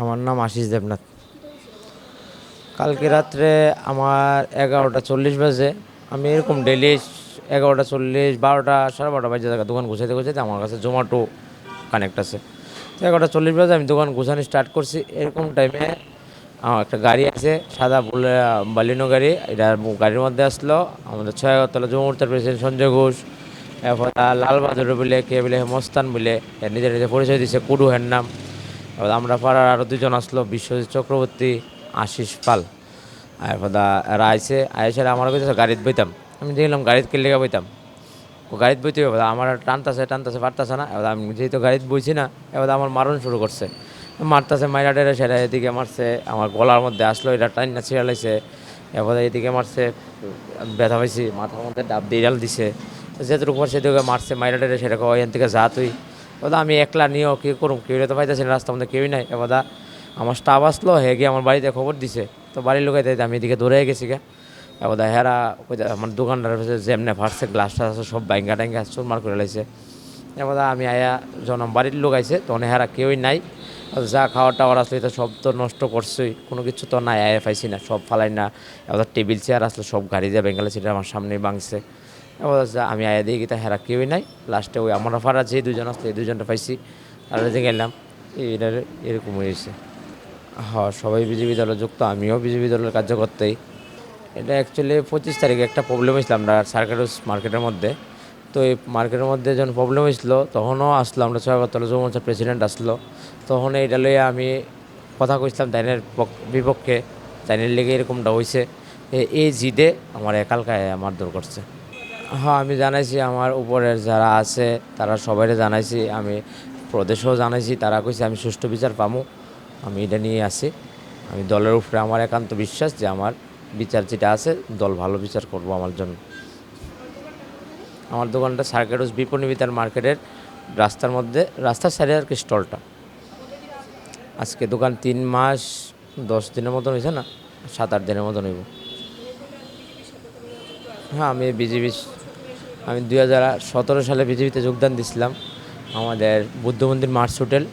আমার নাম আশিস দেবনাথ। কালকে রাত্রে আমার এগারোটা চল্লিশ বাজে। আমি এরকম ডেলি এগারোটা চল্লিশ, বারোটা, সাড়ে বারোটা বাজে থাকা দোকান গুছাইতে গুছাইতে আমার কাছে জোম্যাটো কানেক্ট আছে। তো এগারোটা চল্লিশ বাজে আমি দোকান গুছানো স্টার্ট করছি। এরকম টাইমে আমার একটা গাড়ি আছে, সাদা বলে বালিনো গাড়ি। এটা গাড়ির মধ্যে আসলো। আমাদের ছয় আগরতলা যুব মোর্চার প্রেসিডেন্ট সঞ্জয় ঘোষ। এরপর লাল বাহাদুর বলে, কে বলে, হেমস্তান বলে নিজের নিজের পরিচয় দিছে, কুডু হের নাম। এবার আমরা পাড়ার আরও দুজন আসলো, বিশ্বজিৎ চক্রবর্তী, আশিস পাল। এরপর আইসে আইসে আমার কাছে গাড়িতে বইতাম। আমি দেখলাম গাড়িতে কেলে বইতাম। ও গাড়িতে বইতে হবে আমার টানতাছে টানতাছে, পারতাছে না। এবার আমি যেহেতু গাড়িতে বইছি না, এবার আমার মারণ শুরু করছে। মারতাছে, মাইরা টেরা সেটা এদিকে মারছে, আমার গলার মধ্যে আসলো এটা টাইন না ছিঁড়ালাইছে। এবার এদিকে মারছে, ব্যথা পাইছি, মাথার মধ্যে ডাব দিয়ে ডাল দিছে। যেটুকু সেদিকে মারছে, মাইরা টেরা সেটা ওইখান থেকে যা তুই। এবার আমি একলা নিয়েও কী করুম? কেউ তো পাইতেছি না, রাস্তার মধ্যে কেউই নাই। এবার আমার স্টাফ আসলো, হে গিয়ে আমার বাড়িতে খবর দিছে। তো বাড়ির লোক এতে, আমি এদিকে দৌড়ে গেছি গা। এবার হেরা আমার দোকানটার কাছে যেমনে ফাটছে গ্লাসটা আছে, সব বাইঙ্গা টাঙ্গা চুরমার করে লাইছে। এবার আমি আয়া যখন বাড়ির লোক আইছে তখন হেরা কেউই নাই। যা খাওয়া টাওয়ার আসলে তো সব তো নষ্ট করছই, কোনো কিছু তো নাই, আয়া পাইছি না, সব ফালাই না এবার টেবিল, চেয়ার আসলে, সব গাড়ি দিয়ে বেঙ্গালি সিটে আমার সামনে ভাঙছে। আমি আয়া দিয়ে গিয়ে হেরা কেউই নাই। লাস্টে ওই আমার ফাড়া যে দুজন আসলো, এই দুজনটা পাইছি। আর যে গেলাম এটা এরকম হয়েছে হ্যাঁ সবাই বিজেপি দলে যুক্ত, আমিও বিজেপি দলের কার্যকর্তাই। এটা অ্যাকচুয়ালি পঁচিশ তারিখে একটা প্রবলেম হয়েছিল আমরা সার্কারুস মার্কেটের মধ্যে। তো এই মার্কেটের মধ্যে যখন প্রবলেম হয়েছিল, তখনও আসলো আমরা ছয়গতলা যুবমোর্চার প্রেসিডেন্ট আসলো। তখন এইটা লইয়া আমি কথা কইছিলাম তাইনের পক- বিপক্ষে। তাইনের লেগে এরকমটা হয়েছে এই জিদে আমার একালকায় আমার দূর করছে। হ্যাঁ আমি জানাইছি আমার উপরের যারা আছে, তারা সবাইরে জানাইছি, আমি প্রদেশেও জানাইছি, তারা কইছে আমি সুষ্ঠু বিচার পামু। আমি এটা নিয়ে আসি আমি দলের উপরে আমার একান্ত বিশ্বাস যে আমার বিচার যেটা আছে, দল ভালো বিচার করব আমার জন্য। আমার দোকানটা সার্কেটস বিপণী বিতার মার্কেটের রাস্তার মধ্যে, রাস্তার সাইডে আর কি স্টলটা। আজকে দোকান তিন মাস, দশ দিনের মতন হয়েছে না? সাত আট দিনের মতন হইব। হ্যাঁ আমি বিজেপি আমি দুই হাজার সতেরো সালে বিজেপিতে যোগদান দিছিলাম। আমাদের বুদ্ধ মন্দির মার্চ হোটেল,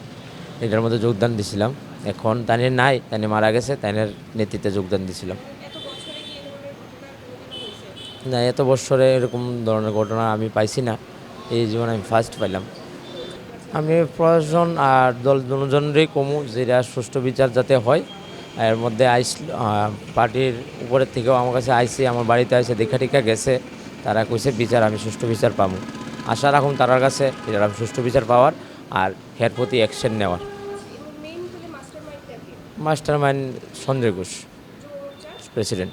এটার মধ্যে যোগদান দিছিলাম। এখন তানের নাই তানি মারা গেছে, তানের নেতৃত্বে যোগদান দিছিলাম। না, এত বছরে এরকম ধরনের ঘটনা আমি পাইছি না। এই জীবনে আমি ফার্স্ট পাইলাম। আমি প্রশাসন আর দল দুজনেরই কমু, যেটা সুষ্ঠু বিচার যাতে হয়। এর মধ্যে আইস পার্টির উপরের থেকেও আমার কাছে আইসি, আমার বাড়িতে আইসে দেখা টিকা গেছে। তারা কইছে বিচার আমি সুষ্ঠু বিচার পাবো আশা রাখুন তারার কাছে আমি সুষ্ঠু বিচার পাওয়ার আর হের প্রতি অ্যাকশন নেওয়ার। Mastermind Sanjay Ghosh president